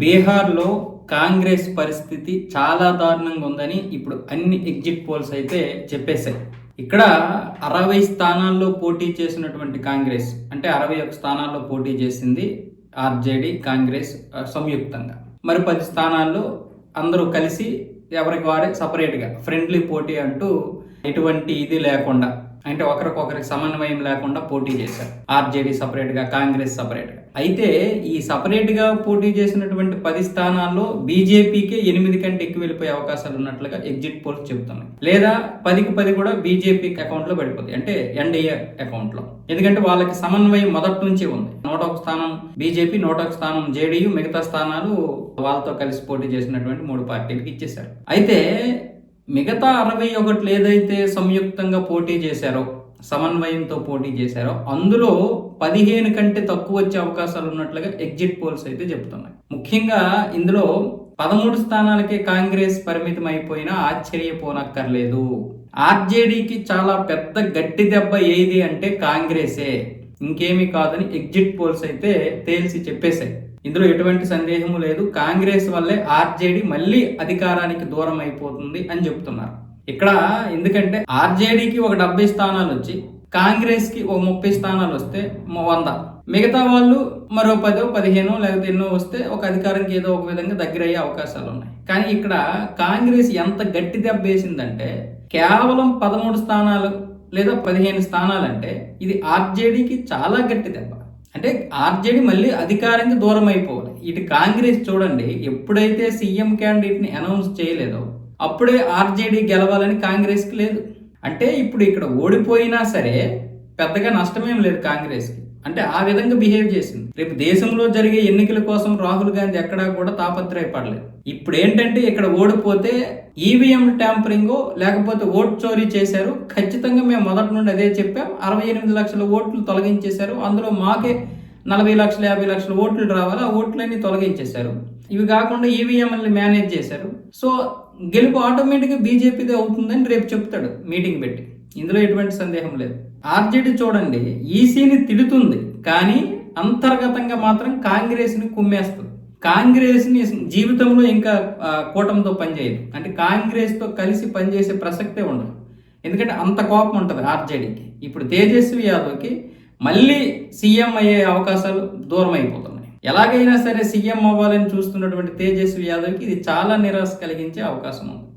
బీహార్లో కాంగ్రెస్ పరిస్థితి చాలా దారుణంగా ఉందని ఇప్పుడు అన్ని ఎగ్జిట్ పోల్స్ అయితే చెప్పేశాయి. ఇక్కడ అరవై స్థానాల్లో పోటీ చేసినటువంటి కాంగ్రెస్ అంటే అరవై ఒక స్థానాల్లో పోటీ చేసింది ఆర్జేడి కాంగ్రెస్ సంయుక్తంగా. మరి పది స్థానాల్లో అందరూ కలిసి ఎవరికి వారే? సపరేట్గా ఫ్రెండ్లీ పోటీ అంటూ ఎటువంటి ఇది లేకుండా అంటే ఒకరికొకరికి సమన్వయం లేకుండా పోటీ చేశారు. ఆర్జేడీ సపరేట్గా కాంగ్రెస్ సపరేట్గా. అయితే ఈ సపరేట్గా పోటీ చేసినటువంటి పది స్థానాల్లో బీజేపీకే ఎనిమిది కంటే ఎక్కువ వెళ్ళిపోయే అవకాశాలు ఉన్నట్లుగా ఎగ్జిట్ పోల్స్ చెబుతున్నాయి. లేదా పదికి పది కూడా బీజేపీ అకౌంట్లో పడిపోతాయి. అంటే ఎన్డీఏ అకౌంట్లో. ఎందుకంటే వాళ్ళకి సమన్వయం మొదటి నుంచి ఉంది. నూట ఒక స్థానం బీజేపీ నూట ఒక స్థానం జేడీయూ మిగతా స్థానాలు వాళ్ళతో కలిసి పోటీ చేసినటువంటి మూడు పార్టీలకు ఇచ్చేశారు. అయితే మిగతా అరవై ఒకట్లు ఏదైతే సంయుక్తంగా పోటీ చేశారో సమన్వయంతో పోటీ చేశారో అందులో పదిహేను కంటే తక్కువ వచ్చే అవకాశాలు ఉన్నట్లుగా ఎగ్జిట్ పోల్స్ అయితే చెప్తున్నాయి ముఖ్యంగా ఇందులో పదమూడు స్థానాలకే కాంగ్రెస్ పరిమితం అయిపోయినా ఆశ్చర్యపోనక్కర్లేదు. ఆర్జేడీకి చాలా పెద్ద గట్టి దెబ్బ ఏది అంటే కాంగ్రెసే. ఇంకేమీ కాదని ఎగ్జిట్ పోల్స్ అయితే తేల్చి చెప్పేశాయి. ఇందులో ఎటువంటి సందేహము లేదు. కాంగ్రెస్ వల్లే ఆర్జేడీ మళ్ళీ అధికారానికి దూరం అయిపోతుంది అని చెప్తున్నారు. ఇక్కడ ఎందుకంటే ఆర్జేడీకి ఒక డెబ్బై స్థానాలు వచ్చి కాంగ్రెస్కి ఒక ముప్పై స్థానాలు వస్తే వంద. మిగతా వాళ్ళు మరో పదో పదిహేనో లేకపోతే ఎన్నో వస్తే ఒక అధికారానికి ఏదో ఒక విధంగా దగ్గర అయ్యే అవకాశాలు ఉన్నాయి. కానీ ఇక్కడ కాంగ్రెస్ ఎంత గట్టి దెబ్బ వేసిందంటే కేవలం పదమూడు స్థానాలు లేదా పదిహేను స్థానాలు అంటే ఇది ఆర్జేడీకి చాలా గట్టి దెబ్బ. అంటే ఆర్జేడీ మళ్ళీ అధికారానికి దూరం అయిపోవాలి ఇటు కాంగ్రెస్ చూడండి ఎప్పుడైతే సీఎం క్యాండిడేట్ని అనౌన్స్ చేయలేదో అప్పుడే ఆర్జేడీ గెలవాలని కాంగ్రెస్కి లేదు. అంటే ఇప్పుడు ఇక్కడ ఓడిపోయినా సరే పెద్దగా నష్టమేం లేదు కాంగ్రెస్కి. అంటే ఆ విధంగా బిహేవ్ చేసింది. రేపు దేశంలో జరిగే ఎన్నికల కోసం రాహుల్ గాంధీ ఎక్కడా కూడా తాపత్రయపడలేదు. ఇప్పుడు ఏంటంటే ఇక్కడ ఓడిపోతే ఈవీఎం ట్యాంపరింగ్ లేకపోతే ఓట్ చోరీ చేశారు. ఖచ్చితంగా మేము మొదటి నుండి అదే చెప్పాం. అరవై ఎనిమిది లక్షల ఓట్లు తొలగించేశారు. అందులో మాకే నలభై లక్షల యాభై లక్షల ఓట్లు రావాలి. ఆ ఓట్లన్నీ తొలగించేశారు. ఇవి కాకుండా ఈవీఎంని మేనేజ్ చేశారు. సో గెలుపు ఆటోమేటిక్గా బీజేపీదే అవుతుందని రేపు చెప్తాడు మీటింగ్ పెట్టి. ఇందులో ఎటువంటి సందేహం లేదు. ఆర్జేడీ చూడండి ఈసీని తిడుతుంది కానీ అంతర్గతంగా మాత్రం కాంగ్రెస్ని కుమ్మేస్తుంది. కాంగ్రెస్ని జీవితంలో ఇంకా కూటమితో పనిచేయదు. అంటే కాంగ్రెస్తో కలిసి పనిచేసే ప్రసక్తే ఉండదు. ఎందుకంటే అంత కోపం ఉంటుంది ఆర్జేడీకి. ఇప్పుడు తేజస్వి యాదవ్కి మళ్ళీ సీఎం అయ్యే అవకాశాలు దూరం అయిపోతున్నాయి ఎలాగైనా సరే సీఎం అవ్వాలని చూస్తున్నటువంటి తేజస్వి యాదవ్కి ఇది చాలా నిరాశ కలిగించే అవకాశం ఉంది.